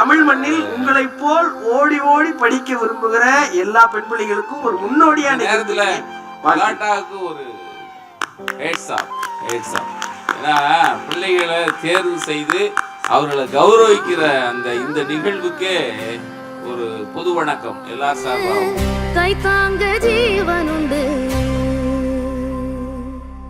தமிழ் மண்ணில் உங்களை போல் ஓடி ஓடி படிக்க விரும்புகிற எல்லா பெண் பிள்ளைகளுக்கும் ஒரு முன்னோடியான நேரத்துல வாழ்த்து. ஒரு ஹேட்ஸ் ஆஃப் ஹேட்ஸ் ஆஃப் ஏன்னா பிள்ளைகளை தேர்வு செய்து அவர்களை கௌரவிக்கிற அந்த இந்த நிகழ்வுக்கே ஒரு பொது வணக்கம் எல்லா சார்பாகவும். கை தாங்க